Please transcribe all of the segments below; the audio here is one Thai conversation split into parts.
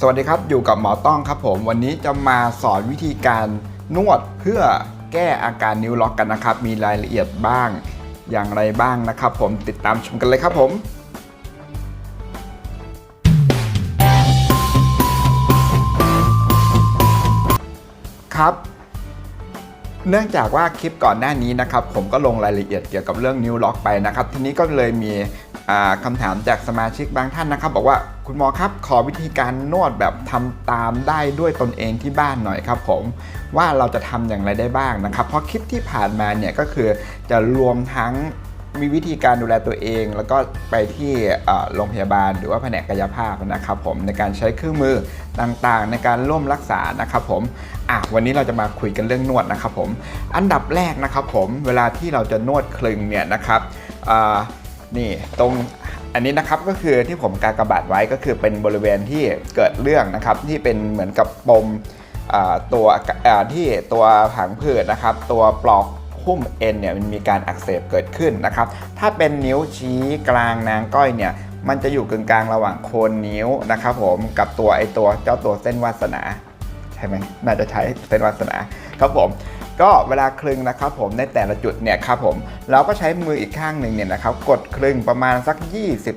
สวัสดีครับอยู่กับหมอต้องครับผม วันนี้จะมาสอนวิธีการนวดเพื่อแก้อาการนิ้วล็อกกันนะครับ มีรายละเอียดบ้างอย่างไรบ้างนะครับ ผมติดตามชมกันเลยครับผมครับ เนื่องจากว่าคลิปก่อนหน้านี้นะครับ ผมก็ลงรายละเอียดเกี่ยวกับเรื่องนิ้วล็อกไปนะครับ ทีนี้ก็เลยมี คำถามจากสมาชิกบางท่านนะครับ บอกว่าคุณหมอครับขอวิธีการนวดแบบทำตามได้ด้วยตนเองที่บ้านหน่อยครับผมว่าเราจะทำอย่างไรได้บ้างนะครับ เพราะคลิปที่ผ่านมาเนี่ยก็คือจะรวมทั้งมีวิธีการดูแลตัวเอง แล้วก็ไปที่โรงพยาบาลหรือว่าแผนกกายภาพนะครับผมในการใช้เครื่องมือต่างๆ ในการร่วมรักษานะครับผมอะวันนี้เราจะมาคุยกันเรื่องนวดนะครับผมอันดับแรกนะครับผมเวลาที่เราจะนวดคลึงเนี่ยนะครับ นี่ตรงอันนี้นะครับก็คือที่ผมกากบาดไว้ก็คือเป็นบริเวณที่เกิดเรื่องนะครับที่เป็นเหมือนกับปมตัวที่ตัวผังผืดนะครับ ตัวปลอกหุ้มเอ็นเนี่ยมันมีการอักเสบเกิดขึ้นนะครับ ถ้าเป็นนิ้วชี้กลางนางก้อยเนี่ยมันจะอยู่กึ่งกลางระหว่างโคนนิ้วนะครับผมกับตัวไอตัวเจ้าตัวเส้นวาสนา ใช่ไหมน่าจะใช้เส้นวาสนาครับผม ก็เวลาคลึงนะครับผมในแต่ละจุดเนี่ยครับผมเราก็ใช้มืออีกข้างหนึ่งเนี่ยนะครับกดคลึงประมาณสัก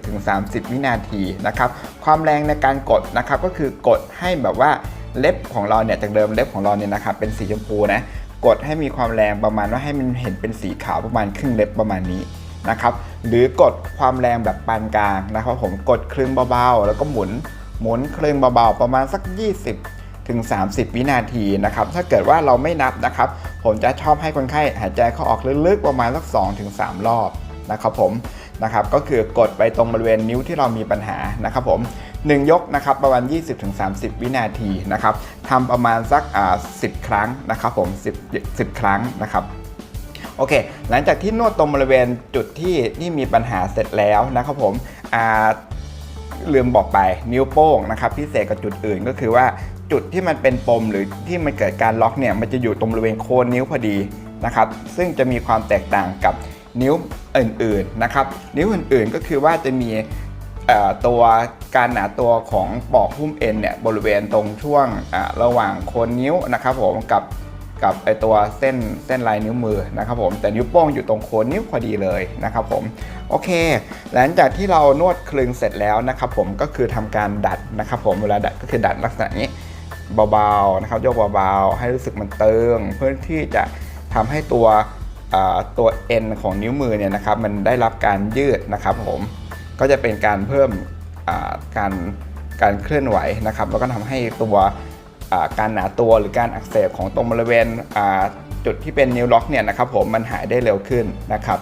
20-30 วินาทีนะครับความแรงในการกดนะครับก็คือกดให้แบบว่าเล็บของเราเนี่ยจากเดิมเล็บของเราเนี่ยนะครับเป็นสีชมพูนะกดให้มีความแรงประมาณว่าให้มันเห็นเป็นสีขาวประมาณครึ่งเล็บประมาณนี้นะครับหรือกดความแรงแบบปานกลางนะครับผมกดคลึงเบาๆ แล้วก็หมุนหมุนคลึงเบาๆ ประมาณสัก 20ถึง30 วินาทีนะครับถ้าเกิดว่าเราไม่นับนะครับ ผมจะชอบให้คนไข้หายใจเข้าออกลึกๆประมาณสัก2ถึง3รอบนะครับผมนะครับก็คือกดไปตรงบริเวณนิ้วที่เรามีปัญหานะครับผม1ยกนะครับประมาณ 20-30 วินาทีนะครับทำประมาณสักอ่า10 ครั้งนะครับผม10 10 ครั้งนะครับโอเค หลังจากที่นวดตรงบริเวณจุดที่ที่มีปัญหาเสร็จแล้วนะครับผมอ่าลืมบอกไปนิ้วโป้งนะครับพิเศษกับจุดอื่นก็คือว่า จุดที่มันเป็นปมหรือที่มันเกิดการล็อกเนี่ยมันจะอยู่ตรงบริเวณโคนนิ้วพอดีนะครับซึ่งจะมีความแตกต่างกับนิ้วอื่นๆนะครับนิ้วอื่นๆก็คือว่าจะมีตัวการหนาตัวของปลอกหุ้มเอ็นเนี่ยบริเวณตรงช่วงระหว่างโคนนิ้วนะครับผมกับกับไอตัวเส้นเส้นลายนิ้วมือนะครับผมแต่นิ้วโป้งอยู่ตรงโคนนิ้วพอดีเลยนะครับผมโอเค หลังจากที่เรานวดคลึงเสร็จแล้วนะครับผมก็คือทำการดัดนะครับผมเวลาดัดก็คือดัดลักษณะนี้ เบาๆนะครับโยกเบาๆ ให้รู้สึกมันเติงเพื่อที่จะทำให้ตัวตัวเอ็นของนิ้วมือเนี่ยนะครับมันได้รับการยืดนะครับผมก็จะเป็นการเพิ่มการการเคลื่อนไหวนะครับ แล้วก็ทำให้ตัวการหนาตัวหรือการอักเสบของตรงบริเวณจุดที่เป็นนิ้วล็อกเนี่ยนะครับผมมันหายได้เร็วขึ้นนะครับ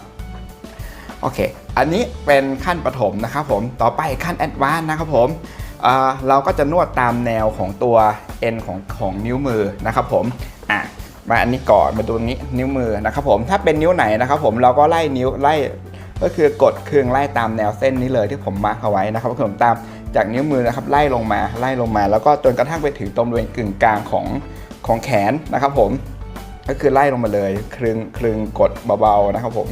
โอเค อันนี้เป็นขั้นปฐมนะครับผมต่อไปขั้นแอดวานนะครับผม เราก็จะนวดตามแนวของตัวเอ็นของของนิ้วมือนะครับผมอะมาอันนี้ก่อนมาดูนี้นิ้วมือนะครับผมถ้าเป็นนิ้วไหนนะครับผมเราก็ไล่นิ้วไล่ก็คือกดเครื่องไล่ตามแนวเส้นนี้เลยที่ผมมาร์คเอาไว้นะครับผมตามจากนิ้วมือนะครับไล่ลงมาไล่ลงมา แล้วก็จนกระทั่งไปถึงตรงบริเวณกึ่งกลางของของแขนนะครับผมก็คือไล่ลงมาเลยคลึงคลึงกดเบาๆนะครับผม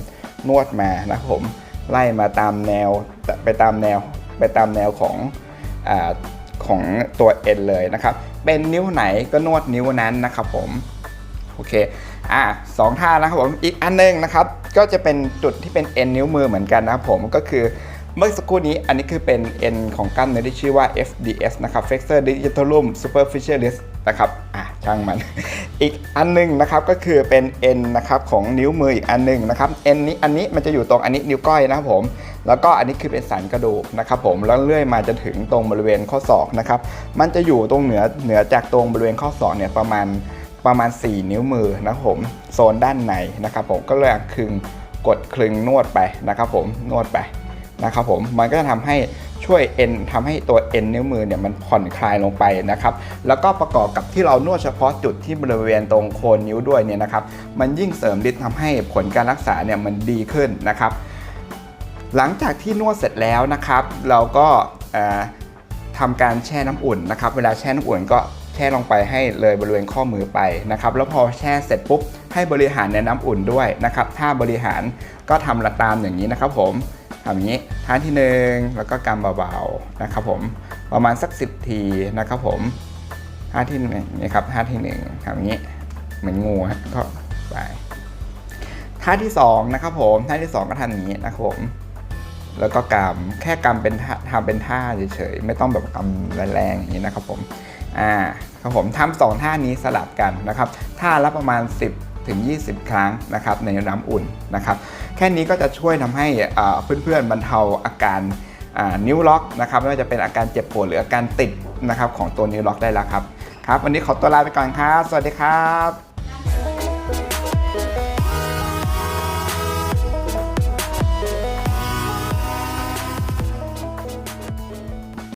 นวดมานะครับผมไล่มาตามแนวไปตามแนวไปตามแนวของ ของตัวเอ็นเลยนะครับ เป็นนิ้วไหนก็นวดนิ้วนั้นนะครับผม โอเค อะสองท่านะครับผม อีกอันหนึงนะครับ ก็จะเป็นจุดที่เป็นเอ็นนิ้วมือเหมือนกันนะครับผม ก็คือเมื่อสักครู่นี้อันนี้คือเป็นเอ็นของกล้ามเนื้อที่ชื่อว่า FDS นะครับ Flexor Digitorum Superficialis นะครับ อะช่างมัน อีกอันหนึงนะครับก็คือเป็นเอ็นนะครับของนิ้วมืออีกอันหนึงนะครับ เอ็นนี้อันนี้มันจะอยู่ตรงอันนี้นิ้วก้อยนะครับผม แล้วก็อันนี้คือเป็นสันกระดูกนะครับผมแล้วเลื่อยมาจะถึงตรงบริเวณข้อศอกนะครับมันจะอยู่ตรงเหนือเหนือจากตรงบริเวณข้อศอกเนี่ยประมาณประมาณ 4 นิ้วมือนะครับผมโซนด้านในนะครับผมก็เลยคลึงกดคลึงนวดไปนะครับผมนวดไปนะครับผมมันก็จะทำให้ช่วยเอ็นทำให้ตัวเอ็นนิ้วมือเนี่ยมันผ่อนคลายลงไปนะครับ แล้วก็ประกอบกับที่เรานวดเฉพาะจุดที่บริเวณตรงโคนนิ้วด้วยเนี่ยนะครับ มันยิ่งเสริมฤทธิ์ทำให้ผลการรักษาเนี่ยมันดีขึ้นนะครับ หลังจากที่นวดเสร็จแล้วนะครับ เราก็เอ่อทำการแช่น้ำอุ่นนะครับ เวลาแช่น้ำอุ่นก็แช่ลงไปให้เลยบริเวณข้อมือไปนะครับ แล้วพอแช่เสร็จปุ๊บให้บริหารในน้ำอุ่นด้วยนะครับ ถ้าบริหารก็ทำละตามอย่างนี้นะครับ ผมทำอย่างนี้ท่าที่หนึ่งแล้วก็กำเบาๆนะครับ ผมประมาณสัก 10 ทีนะครับ ผมท่าที่หนึ่งนี่ครับท่าที่หนึ่งทำอย่างนี้เหมือนงูก็ไปท่าที่สองนะครับผมท่าที่สองก็ทำอย่างนี้นะครับผม แล้วก็กำแค่กำเป็นทำเป็นท่าเฉยๆไม่ต้องแบบกำแรงๆอย่างนี้นะครับผมอ่าครับผมทำสองท่านี้สลับกันนะครับท่าละประมาณ 10 ถึง 20 ครั้งนะครับในน้ำอุ่นนะครับแค่นี้ก็จะช่วยทำให้เพื่อนๆบรรเทาอาการนิ้วล็อกนะครับไม่ว่าจะเป็นอาการเจ็บปวดหรืออาการติดนะครับของตัวนิ้วล็อกได้แล้วครับครับ วันนี้ขอตัวลาไปก่อนครับ สวัสดีครับ